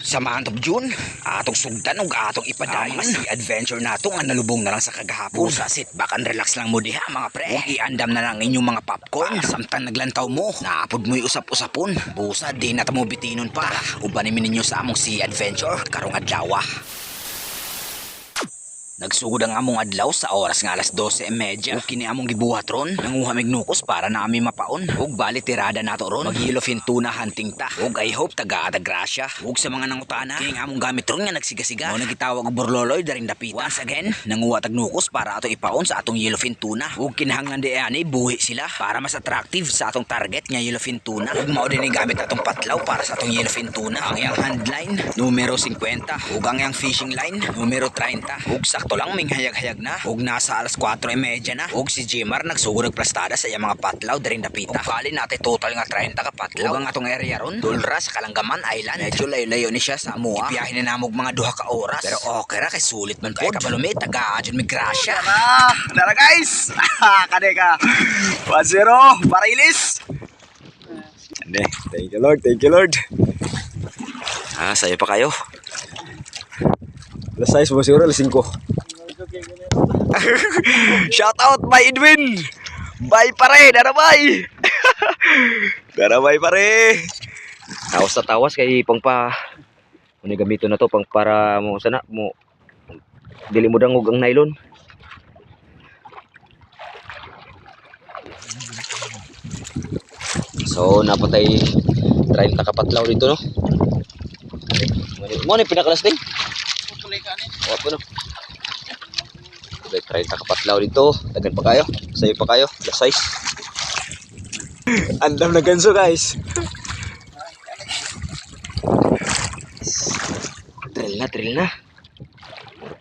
Sa month of June, atong sugdan ug atong ipadayon si adventure nato nga nalubong na lang sa kagahapon. Sa sit back and relax lang mo diha mga pre. Huwag iandam na lang inyong mga popcorn. Samtang naglantaw mo, naapod mo'y usap-usapon. Busa, di na mo bitinon pa. Ubanin ninyo sa among si adventure karong adlaw. Nagsugod ang among adlaw sa oras nga alas 12.30. Ug kini among gibuhat ron, nanguha mig nukos para na ami mapaon. Ug bali tirada nato ron, maghilofin tuna hunting ta. Ug I hope taga grasya. Ug sa mga nangutana, kining among gamit ron nga nagsigasiga. Mo nagitawag og burloloy daring dapita. Once again, nanguha tag nukos para ato ipaon sa atong yellowfin tuna. Ug kinahanglan di ani buhi sila para mas attractive sa atong target nga yellowfin tuna. Ug mao din gamit atong patlaw para sa atong yellowfin tuna. Ang iyang handline numero 50 ug ang iyang fishing line numero 30. Ug sakto lang ming hayag-hayag na. Ug nasa alas 4:30 na. Ug si Jimar nagsugod og plastada sa iyang mga patlaw daring dapita. Ug bali nate total nga 30 ka patlaw. Ang atong area ron Dulra sa Kalangaman Island. Medyo layo-layo ni siya sa amuha. Ipiyahin na namog mga duha ka oras. Pero okay ra kay sulit man po. Kabalumi taga adyon mi grasya. Tara guys! Kade ka! 1-0, para ilis! Ande, thank you Lord, thank you Lord. Ah, sayo pa kayo. Alas 6 mo siguro, alas 5. Shout out by Edwin! Bye pare, darabay! darabay pare! Tawas na tawas kay pang pa Ano gamito na to pang para mo sana mo dili mo dangog ang nylon. So napatay 30 kapatlaw dito no. Mo ni pinakalasting. Wa po no. May 30 kapatlaw dito. Tagan pa kayo. Sayo pa kayo. The size. Andam na ganso guys. Drill na, drill na.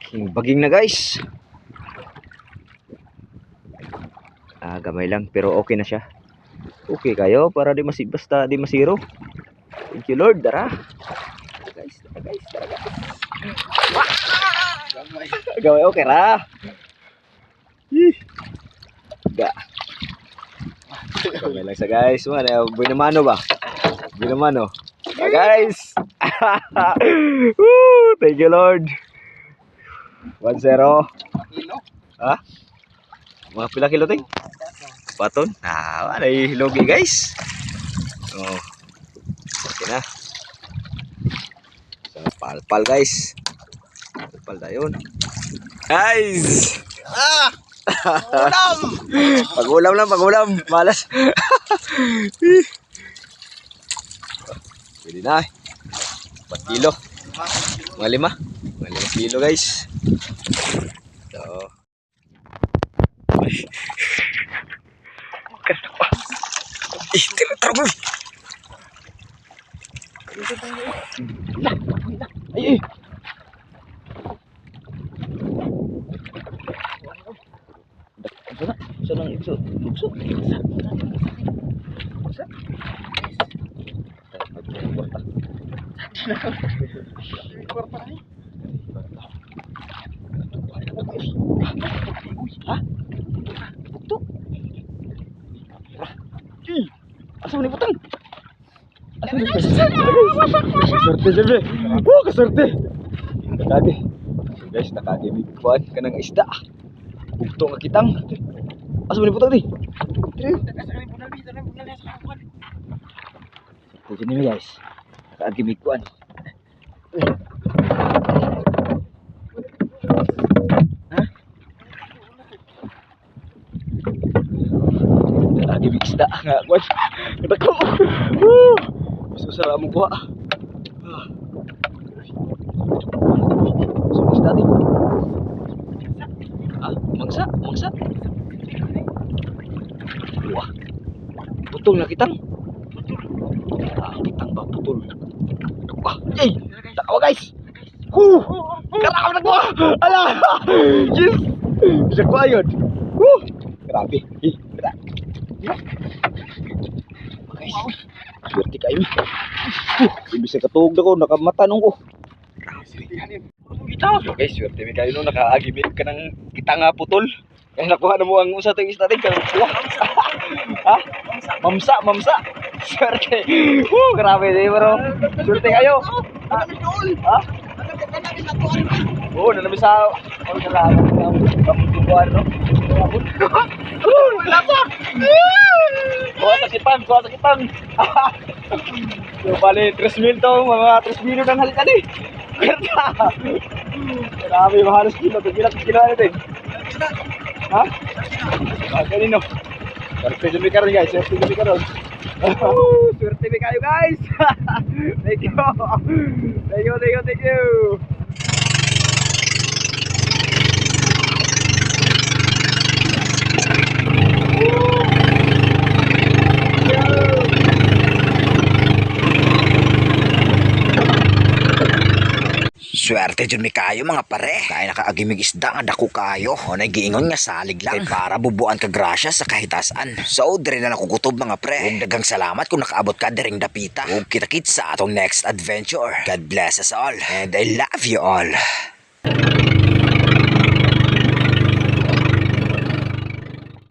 King baging na guys. Ah, gamay lang pero okay na siya. Okay kayo para di masi basta di masiro. Thank you Lord, dara. Guys, guys, tara guys. Gamay okay ra. Ih. Da. Gamay lang sa guys. Mana, binamano ba? Binamano. Ah, guys. Woo! Thank you, Lord. 1-0. Ha? Mga pila kilo, ting? Paton? Ah, wala yung hilogi, guys. Oh. Okay na. So, palpal, guys. Palpal na yun. Guys! Ah! Ulam! Pag-ulam lang, pag-ulam. Malas. Pwede na. 4 kilo. Mga lima. Mga lima kilo guys. So. Ay. Ih, tira tara boy! Ay, ay. Sana, sana ang igso. Igso. Sa. Ha? Bukto? Ih, asa mo ni putang? Asa mo ni putang? Kaserte sabi. Oh, kaserte. Nakagi. So guys, nakagi may kuhan ka ng isda. Bugto nga kitang. Asa mo ni putang di? Ito dyan guys. Nakagi may kuhan. Ha? Nakagi may isda nga kuhan. Katako. Woo! Gusto sa ramong kuha. Ah. So, isda di. Ah, mangsa, mangsa. Putol na kitang. Ah, kitang ba putol. Wah, yay! Takawa guys. Huh! Karakaw na ko! Ala! Yes! Bisa ko ayun. Huh! Grabe. Eh, grabe. Guys, swerte kayo. Huh! Ibig sa katuog na ko, nakamatanong ko. Kita. So guys, swerte mi kayo no nakaagimit ka ng kita nga putol. Kaya nakuha na mo ang usa tong isda din kanang kuha. ha? Mamsa, mamsa. Swerte. Woo, grabe di bro. Swerte kayo. Ha? Ha? Oo, nalabi sa... Ano sa lahat? Kamutubuan, no? Wala pa! Kuha sa kipan, kuha sa kipan. so, bali, 3 mil to, mga 3 mil ng halikan eh. Kerta! Grabe, mga halos kilo. Kagilak kilo natin. Ha? Ah, kanino? Swerte dumi karon guys, swerte dumi karon. Swerte dumi kayo guys. thank you. Thank you, thank you, thank you. Swerte dyan mi kayo mga pare. Kaya nakaagimig isda nga dako kayo. O nagiingon nga salig lang. Kay para bubuan ka grasya sa kahitasan. So, dire na nakukutob mga pre. Ug dagang salamat kung nakaabot ka diring dapita. Ug kita-kit sa atong next adventure. God bless us all. And I love you all.